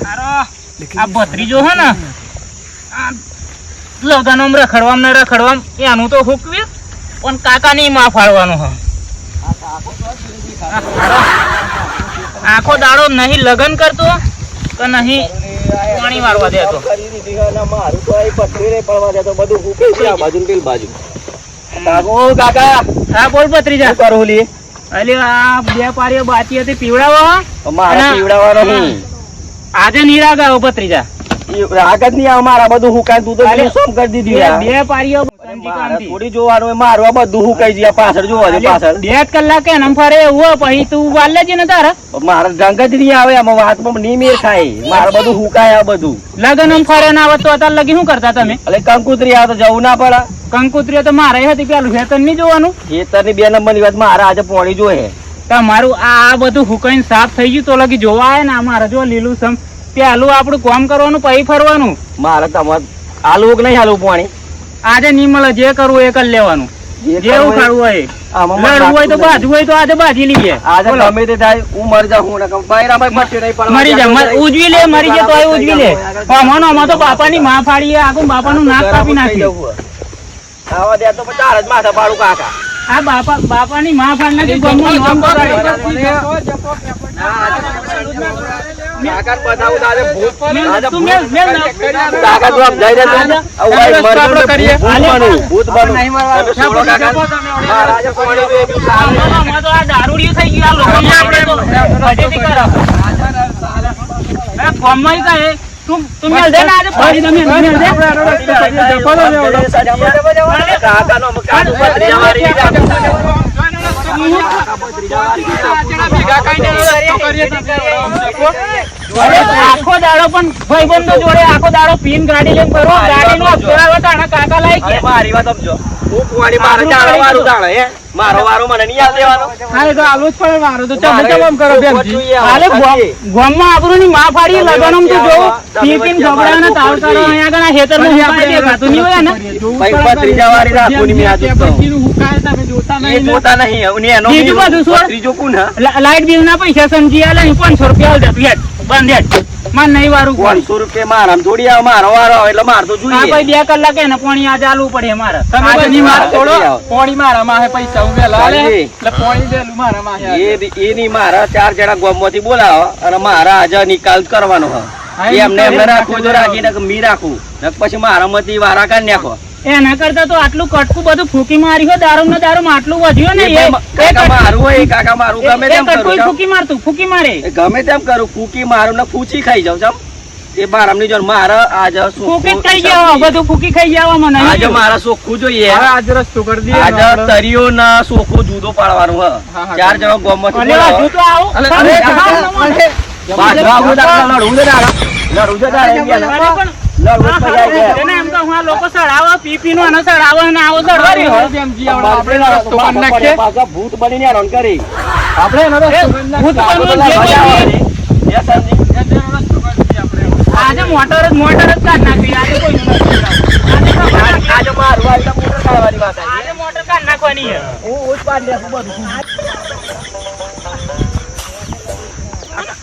હારો, આ ભત્રીજો હે ને આ રખડવામ ને રખડવામ એનું તો હુકવી પણ કાકાની માં ફાળવાનું હે. આખો દાડો નહીં લગન કરતો કે નહીં પાણી મારવા દેતો. મારું તો અહીં પથરી નહીં પડવા દેતો બધું હુકે છે આ બાજુ બાજુ કાકો કાકા હા બોલ પત્રીજા કરો કરું લી અલે આ બે પારીઓ બાકી હતી પીવડાવો મારા પીવડાવવાનો નહીં. આજે નિરાગ આવ્યો ભત્રીજા. આગળ નહીં અમારા મારા બધું હું તું દૂધ સોમ કરી દીધી બે પારીઓ થોડી જોવાનું હોય, મારું આ બધું હુકાઈ પાછળ જોવા દે પાછળ. બે કલાકે એમ ફરે એવું પછી તું વાલ લેજે ને તારા. મારે રંગ જ નહીં આવે આમાં વાતમાં નહીં મેળ ખાય મારે બધું હુકાય આ બધું. લગન આમ ફરે ના આવત તો અત્યારે લગી શું કરતા તમે? એટલે કંકુતરી આવે તો જવું ના પડે. કંકુત્રીઓ તો મારે હતી પેલું ખેતર નહીં જોવાનું. ખેતરની બે નંબરની વાત મારે આજે પોણી જોઈએ. તમારું આ આ બધું હુકાઈને સાફ થઈ ગયું તો લગી જોવા આવે ને મારે જો લીલું સમ. પેલું આપણું કામ કરવાનું પછી ફરવાનું. મારે તમારે આલવું કે નહીં આલવું પાણી. આજે નહીં મળે જે કરવું એ કરી લેવાનું જેવું ખાવું હોય લડવું હોય તો બાજુ હોય તો આજે બાજી લઈએ આજે. ગમે તે થાય હું મરી જાઉં હું નહીં મરી જા. ઉજવી લે મરી જાય તોય ઉજવી લે આમાં તો બાપાની માં ફાડી આખું બાપાનું નાક કાપી નાખ્યું આવા દે તો ચાર જ માથા પાડું કાકા આ બાપા બાપાની માં ફાડી નાખી નામ બગાડ્યું. બતાવું આજે ભૂત આજે તું મેલ, મેલ ના. કાકા તું જઈ રહે તો આજે- આવું આજે આઈ મરી રસ્તો જાઉં તો કરીએ. ભૂત. બનું. નહીં મારવાનું. છોડો પીએ એટલું સારું. આમાં આમાં તો આ દારૂડિયું થઈ ગયું આ લોકોને આપણે તો કરો. એ ગામમાં કહે, તું તું મેલ દે ને આજે ફરી તમે મેલ દે. કાકાનો અમુક કાઢું ભત્રીજા મારી કાકા. અરે આખો દાડો પણ ભાઈબંધો જોડે આખો દાડો પીન ગાડી લઈને ફરો. ગાડી નો આવે તો આના કાકા લાઈ મારી વાત સમજો. હું કુંવાડી મારે વારું ચાલે હે? મારો વારો મને નહીં આલ દેવાનો હાલે તો આલું જ પડે મારો તો મારે પોપટ જોઈએ આવા હાલે ગોમમાં આબરૂ ની માં ફાડી લગનમ વચ્ચે જો પી પીને વચ્ચે ને તાવ કરો જોઈએ. અહીંયા આગળ આ ખેતરમાં હુંકાઈ દેખાતું નહીં હોય ને? ભાઈ ભત્રીજા વાળી રાખું ની મેં આજે તો. એનો છોડ. લાઈટ બિલ ના પૈસા સમજી આલે પાંચસો રૂપિયા આલ દે બંધ માર નહીં વારું પાંચસો રૂપિયા મારામાં થોડી આવે મારો વારો એટલે માર તો જોઈએ. ભાઈ બે કલાક એને પોણી આ ચાલવું પડે મારે. તમે બધી માર મારે. તોડો પોણી મારા માહે પૈસા વહેલા આલે. એટલે પોણી દેલું મારા માહે એ રી- એ ની મારા ચાર જણા ગામમાંથી બોલાવો અને મારા આજે નિકાલ કરવાનો હા, હોય એમને એમને રાખવું તો રાખી મી રાખું. પછી મારા મતી વારા કાઢી નાખો. એના કરતા તો આટલું કટકું બધું ફૂકી મારી હોય દારૂ ને દારૂ આટલું વધ્યું ને એ એ- ભાઈ એ કાકા મારું હોય કાકા મારું ગમે તેમ કરું ફૂકી મારતું ફૂકી મારે ગમે તેમ કરું ફૂકી મારું ને ફૂચી ખાઈ જાઉં છું એ બારામની જોડે મારે આજ ફૂકી ખાઈ જાવ બધું ફૂકી ખાઈ જાવ મને આજે મારા સોખું જોઈએ હવે આજ રસ્તો કરી દઈએ આજ તરીઓ ના સોખું જુદો પાડવાનું હ ચાર જણા ગામમાંથી. હજુ તો આવો અરે, અરે, હું અરે, લડું દાડા લડું દાડા. લડું દાડા ના. આ લોકો સડાવો પીપી પીનો અને સડાવો અને આવો સડવા રહ્યો. જેમ આપણે રસ્તો કરી નાખીએ. પાછા ભૂત બનીને હેરાન કરી. આપણે એનો. ભૂત બધા. ને. આજે મોટર જ મોટર જ કાઢ નાખી આજે કોઈ આજે આજે મારું આવી મોટર કાઢવાની વાત આજે મોટર કાઢ નાખવાની હું ઉચ્ચ પાડી નાખું બધું.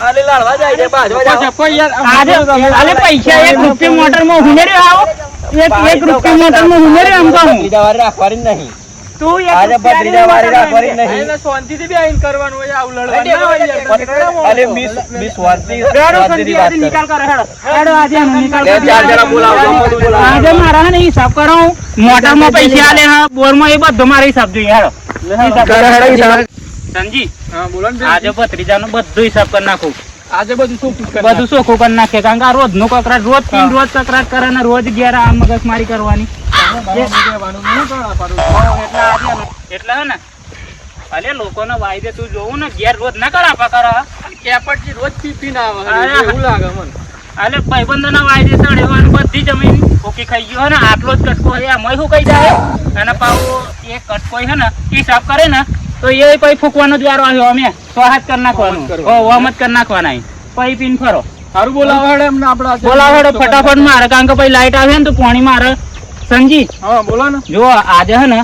અરે લડવા જાય છે, બાજવા આજે આલે પૈસા એક રૂપિયા મોટરમાં હુનેર્યો આવો એક એક રૂપિયા ભત્રીજા વાળી રાખવાની નહીં. તું એક આજે ભત્રીજા વાળી રાખવાની નહીં. એને શાંતિથી બેહીને કરવાનું હોય આવું લડવાનું ના હોય યાર. અરે મિસ મિસ વાંતી બેડો વાત નિકાલ કરો. હેડો. હેડો આજે નિકાલ બે ચાર જણા બોલાવો, આજે મારા ને હિસાબ કરો. મોટરમાં પૈસા આલે હા બોરમાં એ બધો મારે હિસાબ જોઈએ. હેડો. કરે હેડો. સંજી હા બોલો ને. આજે બધો હિસાબ કરી નાખું. આજે બધું કરી બધું ચોખ્ખું કરી નાખે કારણ કે આ રોજ નો કકરાટ રોજ પીન રોજ કકરાટ કરે ને રોજ ઘેર આ મગજમારી કરવાની. નાખવાનું દેવાનું. હું કરવા પાડું? એટલે હે ને અલે લોકોને વાયદે તું જોવું ને ઘેર રોજ ના કરો કેપટજી રોજ પી પીને આવે એવું લાગે મને. અરે ભાઈબંધો ના વાયદે ચડેવાનું બધી જમીન ઓકી ખાઈ ગયો હે ને આટલો જ કટકો એ આમાં શું કઈ જાય? અને પાછું એ કટકો હે ને હિસાબ કરે ને તો એ પછી ફૂકવાનો જ વારો આવ્યો અમે. સો કરી નાખવાનું. વહમત. કરી નાખવાના પછી પીન ફરો. સારું બોલાવો એમને આપણે આજે બોલાવો હેડો રસ્તો કરી ફટાફટ મારે કારણ કે પછી લાઈટ આવે ને તો પાણી મારે. સંજી હા બોલો ને. જો આજે હે ને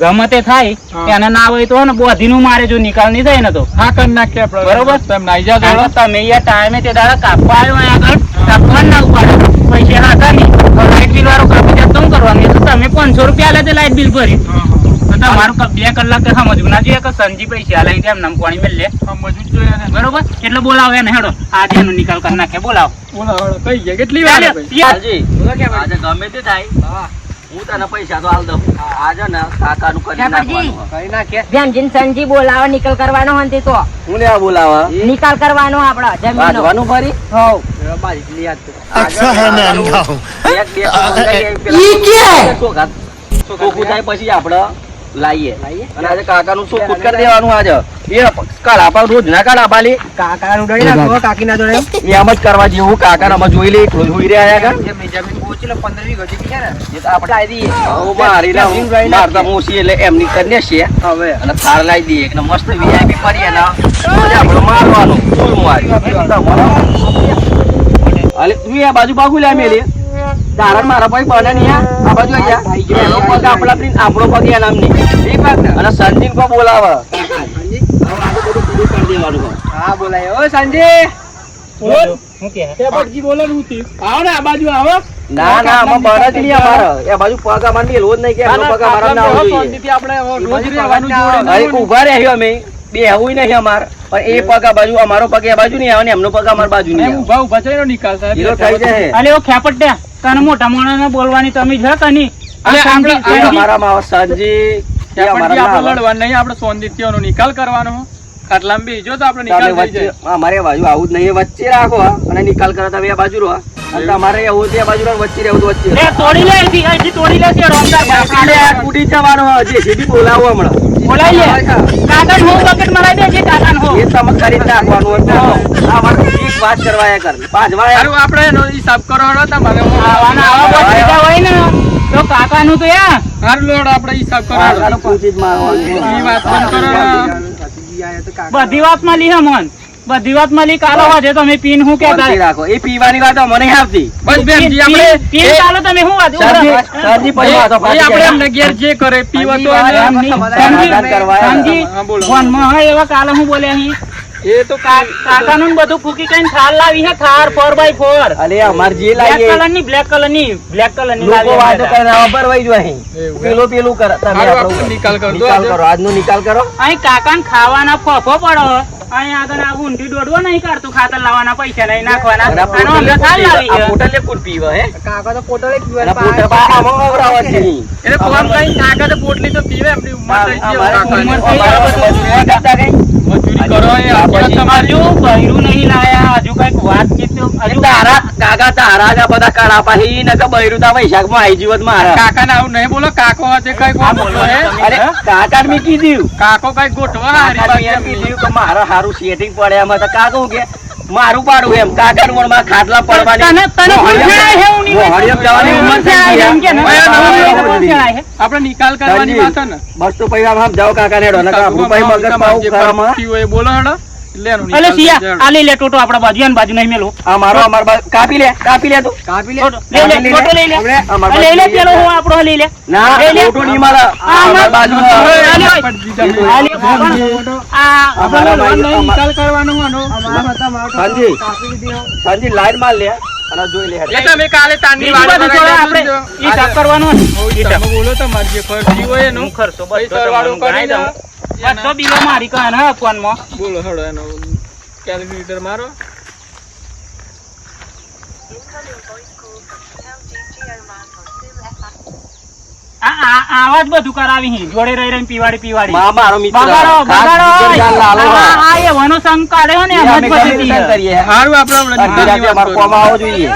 ગમે તે થાય. એને ના હોય તો ને બોધીનું મારે જો નિકાલ નહીં થાય ને તો. હા કરી નાખીએ બરોબર. તમે નાઈ જા કારણ તમે અહીંયા ટાઈમે તે દાડા કાપવા આવ્યો આગળ. કાપવા ના ઉપાડે. પૈસા હતા નહીં લાઈટ બિલ વાળો કાપી જાય તો શું કરવાનું? તમે પાંચસો રૂપિયા લે લાઈટ બિલ ભરી. ના મારું બે કલાક કે સમજવું. ના જોઈએ કે સંજીભાઈ ચાલે એમ નામ પાણી મેળ બરોબર? એટલે બોલાવો એને હેડો. આજે એનો નિકાલ કરી નાખે બોલાવો. કઈ ગયા? કેટલી વાર આજે ગમે તે થાય કરવાનો નિકાલ કરવાનો આપડે પછી આપડે લાવીએ અને આજે કાકાનું શું જ કરી દેવાનું આજે? એ કાળા પાલ રોજ ના કાળા લે કાકાનું દઈ નાખો, કાકીના દઈ એમ એ આમ જ કરવા જેવું કાકા અમે જોઈ લઈએ જોઈ રહ્યા કા એ તો આપણે લાવી દઈએ. હવે મારી ના હું મારતા મોસી એટલે એમની કરીને છે હવે. અને થાર લાવી દઈએ એટલે મસ્ત વીઆઈપી કરીએ ને આપણે મારવાનું કોઈ મારી. અલે તું આ બાજુ બાગુ લે મેલી. તારા મારા ભાઈ બને નહીં આ બાજુ અહીંયા એનો પગ આપણા આપણો પગ એના નહીં ઠીક વાત ને અને સંજીન કો બોલાવે. હા બોલાય. ઓ સંજી! બોલ. શું કહે? શેપટજી બોલો ને ઉતી. આવો ને આ બાજુ આવો. ના ના આમાં બને જ નહીં અમારે એ બાજુ પગ અમારે મેલવો જ નહીં કે પગ અમારા ના આવવો આપણે રોજ રહેવાનું જોડે. ઊભા રહ્યા અમે. બે આવું નહીં અમાર. પણ એ પગ આ બાજુ અમારો પગ આ બાજુ નહીં આવે ને એમનો પગ અમારી બાજુ નહીં આવે. ઊભા ઊભા નિકાલ થાય. થઈ જાય અલે ઓ ખેપટ તને મોટા માણસને બોલવાની તમે છે કની નહીં માં સંજી- અમારા આપણે. લડવાનું નહીં આપણે શાંતિથી નિકાલ કરવાનો. ખાટલામાં બેસજો તો આપણે નિકાલ થઈ જાય. અમારે બાજુ આવું જ નહીં વચ્ચે રાખો અને નિકાલ કરો તમે આ બાજુ રહો તમારે એવું છે બાજુ વચ્ચે રહેવું વચ્ચે. લે તોડી લે અહીંથી, અહીંથી તોડી લે તે રોમદાર ભાઈ. કાલે આ કૂટી જવાનું હોય જે સીધી બોલાવો હમણાં. બોલાવી લે. કાકાને હું. બકેટ મરાઈ દે છે કાકાને હું. એ તમે કરી નાખવાનું હોય આ મારે એક વાત કરવા એ કર પાંચ વાર આપણે એનો હિસાબ કરો હળો તમારે આવાના આવા બચીટા હોય ને તો કાકાનું તો યા હાર લોડ આપણે હિસાબ કરો હળો. પૂછી જ મારવાનું. ઈ વાત કરો બધી વાતમાં લી હે મન. બધી વાતમાં લી કાલો વાજે તમે પીન હું કેતા રાખો? એ પીવાની વાત મને આવતી બસ બેનજી આપણે પીન ચાલો તમે હું વાત સરજી સરજી પછી વાતો એ આપણે અમને ઘેર જે કરે પીવા તો સમજી- ફોનમાં હા, એવા કાલે હું બોલે અહીં. એ તો કાકાનું ને બધું ફૂકી કઈ થાર લાવી હે થાર ફોર બાય ફોર અરે અમાર જે બ્લેક કલરની બ્લેક કલરની બ્લેક કલરની લોકો વાતો કરે ખબર વહી જો અહીં. પેલું પેલું કરે તમે આપણો નિકાલ કરી દો નિકાલ કરો આજનો નિકાલ કરો. અહીં કાકાને ખાવાના ફોફો પડો. અહીં આગળ આ ઊંધી દોડવો નહીં કરતું ખાતર લાવવાના પૈસા નહીં નાખવાના. આનો લાવી છે. પોટલે કોણ પીવે હે? કાકા તો પોટલે બા આમાં વવરાવે છે. એટલે ફોન કઈ કાકા તો પોટલી તો પીવે એમની ઉંમર થઈ ગઈ હવે ઉંમર થઈ ગઈ. મજૂરી કરો એ આ આપણે પછી તમારી. હજુ બૈરું નહીં લાયા. હજુ કંઈક વાત કીધું તારા કાકા તારા જ બધા કાળા પાહી નકર બૈરું તા વૈશાખમાં આઈ જીવત મારા. કાકાને આવું નહીં બોલો કાકો આજે કઈ હા, બોલો. હે તમે. અરે કાકા મેં કીધું. કાકો કઈ ગોઠવા કાકા. કીધું કે મારે હારું સેટિંગ પડે એમાં. તો કાકા કે મારું પાડું એમ. કાકા નું ખાટલા પડવાની તને તને આપણે નિકાલ કરવાની વાત ને. બસ તો આમ જાઓ કાકા ને નકર આપણું પછી મગજ પાવું જે કરવામાં પીવો એ બોલો હેડો. અલે સિયા આ લઈ લે ટોટો આપડા બાજુ અને બાજુ નહીં મેલું. આ મારો અમાર કાપી લે કાપી લે તું. ટોટો લઈ લે લે. ટોટો લઈ લે. આપણે અમાર આ લઈ લે પેલો હું આપણો લઈ લે. ના લઈ નહીં મારે. આ અમાર અમાર- બાજુ આ લે. આ આપણે બીજા લે. આ લે. આ આપણે અમારા લડવાનું ભાઈ- નહીં, નિકાલ કરવાનો આનો. સંજી. સંજી લાઈનમાં લે. અને જોઈ લે હેડ. તમે કાલે તારની બીજી વાડી બાજુ બનાવી આપણે ઈ સાફ કરવાનો ઈ તમે બોલો તમારે જે ફરજી હોય એનું. ખર્ચો બધો પૈસા કરી ગણાઈ દઉં. બધો બિલો મારી કાન હા ફોનમાં બોલો હેડો એનો. કેલ્ક્યુલેટર મારો આ આ આવા જ બધું કરાવી હી. જોડે રહી રહી પીવાડી પીવાડી. મારો મિત્ર. બગાડો બગાડો હા. સંગ કાઢ્યો ને સારું આપણે હમણાં અડધી નિકાલની રાતે વાત અમારે કરીએ. કોમ આવો જોઈએ.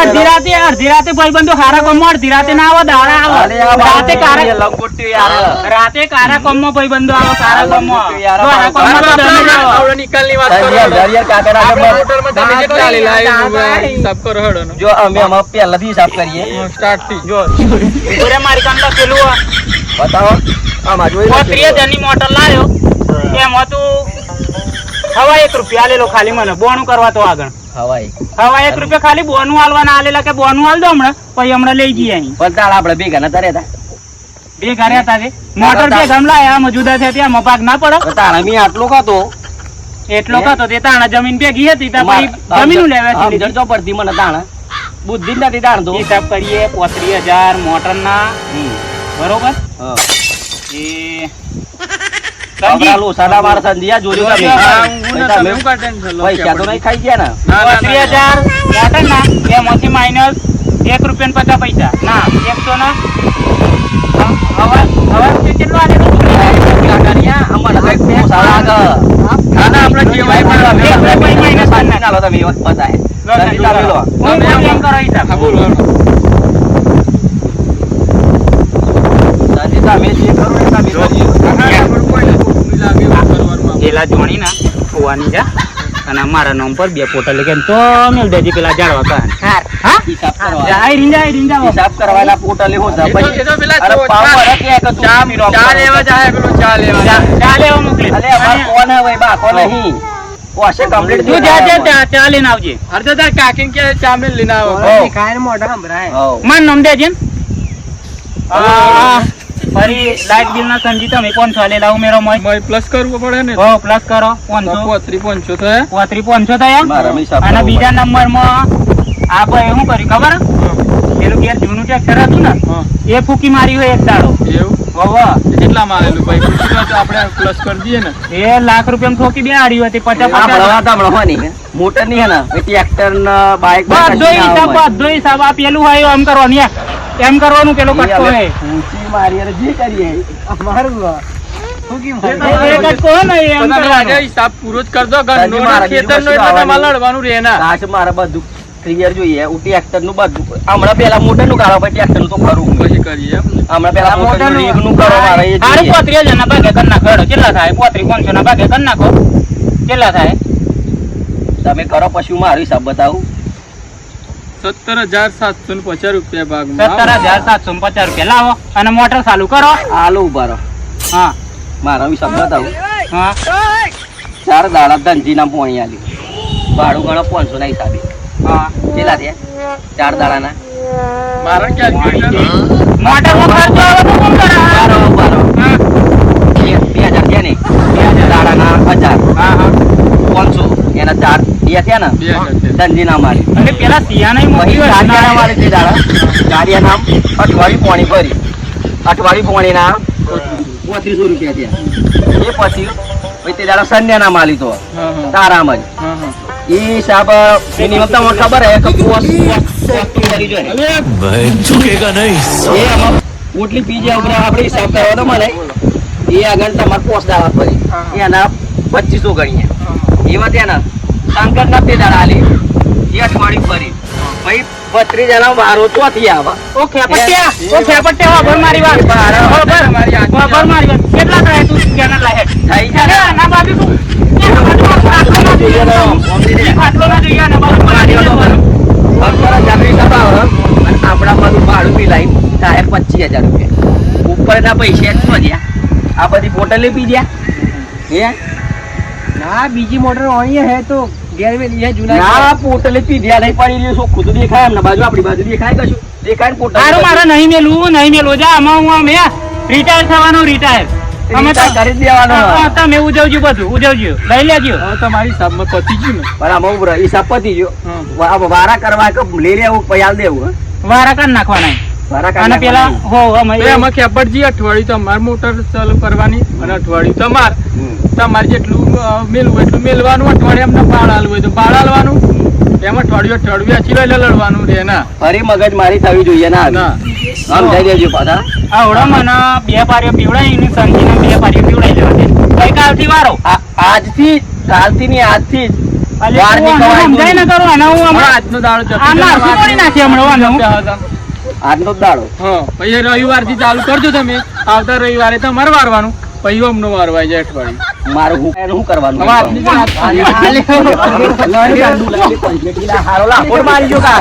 અડધી રાતે અડધી ભાઈબંધો હારા અડધી ના આવે દાડા આવે. કારા કારા ભાઈબંધો આવે કારા વાત કરો હિસાબ. જો અમે અમારે પહેલાથી સાફ કરીએ. હા, થી. જો. મારી કામ લખેલું બતાવો. આ મોટર લાવ્યો. એમાં તું હવા એક રૂપિયા આલેલો ખાલી મને બોનું કરવા તો આગળ. હવાઈ હવા એક રૂપિયા ખાલી બોનું હાલવાના આલેલા કે બોનું હાલ દો હમણાં પછી હમણાં લઈ જઈએ અહીં. પલતાળ આપણે ભેગા નતા રહેતા? ભેગા રહેતા છે. મોટર બે ગમલા આયા મજુદા છે ત્યાં મપાક ના પડે. તારા મી આટલો કાતો એટલો ખાતો તે તાણા જમીન ભેગી હતી તા પછી જમીન લેવા છે તો પડતી મને તાણા. બુદ્ધિ નથી તાણ તો હિસાબ કરીએ પોત્રીસ હજાર મોટર ના બરોબર? એ આપણા લોસાના મારા સંધિયા જોયું તમે. પૈસા તો નહીં ખાઈ ગયા ને? પોત્રીસ હજાર. ના એમાંથી માઇનસ એક રૂપિયા પચાસ પૈસા. ના એકસો ના હવા હવા કેટલો ના, આપણે કહેવાય પણ તમે હવે આપણે આપણે મહિને મહિને સાંજે ના લો તમે એ બતાય. લો, સંધિ તમે લો. હું બોલું એમ કરો હિસાબ હા, બોલો, બોલો. સંધિ તમે જે કરો એ તમે કરજો. હા, હા, પણ કોઈ ને ખોટું નહીં લાગે એવું કરવાનું આપણે. પેલા જોણી ના ખોવાની જા. અને મારા નામ પર બે પોટલ લખે તો મેલ દેજે પેલા જાળવા કાન હા? હિસાબ કરવા. જાય રીંજા રીંજા. હિસાબ કરવાના જા. તો- પેલા અરે કે તું ચા ચા લેવા જાય પેલો ચા લેવા ચા લેવા મોકલી. અલે અમાર કોણ હે ભાઈ બાકો નહીં? પોસે કમ્પ્લીટ તું જા જા ચા ચા લઈને આવજે. અરે તાર કાકીને કે ચા લઈને આવો. માન નામ દેજે આ ફરી લાઇટ બિલ ના સમજી તમે પાંચસો લેલા ઉમેરો મય મોય પ્લસ કરવું પડે ને? હો પ્લસ કરો. પાંચસો પોત્રી પાંચસો થયા? પોત્રી પાંચસો થયા? અને બીજા નંબરમાં આ ભાઈ શું કર્યું ખબર? પેલું ઘેર જૂનું ટ્રેક્ટર હતું ને? એ ફૂકી મારી હોય એક દાડો. એવું? આવેલું ભાઈ? આપણે પ્લસ કરી દઈએ ને. એ લાખ રૂપિયા ઠોકી બે આડી હતી પચાસ. મોટરની હે ને એ ટ્રેક્ટર ને બાઇક બધો હિસાબ બધો હિસાબ આ પેલું હોય એમ કરવાનું. એમ કરવાનું પેલો કટકો હે. ઊંચી મારી અરે જે કરીએ હોય ને મારા બધું ક્લિયર જોઈએ ટ્રેક્ટરનું બધું. હમણાં પેલા મોટરનું કાઢો પછી ટ્રેક્ટરનું તો ખરું પછી કરીએ હમણાં પેલા મોટરનું કરો મારે એ પોત્રીસ હજાર ના ભાગે કરી નાખો. કેટલા થાય? પોત્રીસ પાંચસો ના ભાગે કરી નાખો. કેટલા થાય? તમે કરો પછી હું મારો હિસાબ બતાવું. સત્તર હજાર સાતસો ને પચાસ રૂપિયા ભાગ સત્તર હજાર સાતસો ને પચાસ રૂપિયા. લાવો અને મોટર ચાલુ કરો. હાલો ઊભા રહો. હા. મારો હિસાબ બતાવું. હા. ચાર દાડા ધનજી ના પોણી આલી. ભાડું ગણો પાંચસો ના હિસાબે. હા. કેટલા થયા? ચાર દાડાના. મારા ક્યાં મોટર નો. ખર્ચો આવે તો કોણ કરે? બારો બારો હા. બે બે હજાર થયા ને? દાડાના હજાર. હા હા. પાંચસો. એના ચાર બે છે ને ધનજી ના મારી અને પેલા સિયાના મોકલી કારિયા મારી છે દાડા. કારિયા નામ અઠવાડિયું પાણી ભરી. અઠવાડિયું પાણી ના પોત્રીસો રૂપિયા થયા. એ પછી પછી તે દાડા સંધ્યા ના માલી તો તારામ જ. એ સાબ એની મતલબ મને ખબર હે કે કોસ ઓટલી પી જાય ઉપર આપણે હિસાબ કરવા તો મને. એ આગળ તમારે પોસ્ટ આવવા પડી એના પચીસો ગણીએ. એવા ત્યાંના શંકર ના તે દડાલી. યશ મળી ફરી ભાઈ બત્રી જણા મારો તો થી આવા. ઓ ખેપટ્યા ઓ ખેપટ્યા ખબર મારી વાત. ખબર મારી વાત. ખબર મારી વાત. કેટલા થાય તું જણા લાહે થઈ જા ના બાબી તું ભાડું પી લાઈ સાહેબ પચીસ હજાર રૂપિયા. ઉપરના પૈસા જ મળ્યા આ બધી બોટલ પી ગયા. હે? ના બીજી મોટર અહીંયા હે તો ના પોટલે પીધ્યા નહીં પડી રહ્યું ચોખ્ખું તો દેખાય એમને બાજુ આપણી બાજુ દેખાય કશું? દેખાય પોટલ હારું મારે નહીં મેલું નહીં મેલું જા આમાં હું આમ રિટાયર થવાનું રિટાયર અમે તો કરી દેવાનો તમે ઉજવજો બધું ઉજવજો. લઈ લેજો. હવે તમારી હિસાબમાં પતી ગયું ને. પણ આમાં ઉભરો હિસાબ પતી ગયો. વારા કરવા કે લઈ લેવું પછી દેવું વારા કાઢ નાખવાના. અને પેલા હો અમે ખેપટજી અઠવાડિયું તમારે મોટર ચાલુ કરવાની અને અઠવાડિયું તમાર. તમારે જેટલું મેલવું એટલું મેલવાનું અઠવાડિયે અમને ભાડ હોય તો ભાડ આલવાનું. એમ અઠવાડિયું અઠવાડિયું વેચી લઈ લડવાનું રે ના. ફરી મગજ મારી થવી જોઈએ ના આમ જઈ દેજો પાછા. આવડો મને બે પારીઓ પીવડાય એની સંજીને બે પારીઓ પીવડાઈ દેવા છે ગઈકાલથી વારો? આ- આજથી કાલથી ની આજથી જ. વાર સમજાય ને કરો અને હું હમણાં આજનો દાડો જતો આ મારશું નાખી હમણાં? આજનો દાડો હા પછી રવિવારથી ચાલુ કરજો તમે આવતા રવિવારે તમારે વારવાનું પછી અમનો મારવાય છે અઠવાડિયું મારું હું શું કરવાનું હવે આજની જ વાત કરી. હારો લાફોટ મારી જો કા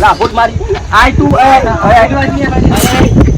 લાફોટ મારી આય તું એ, એ, એ,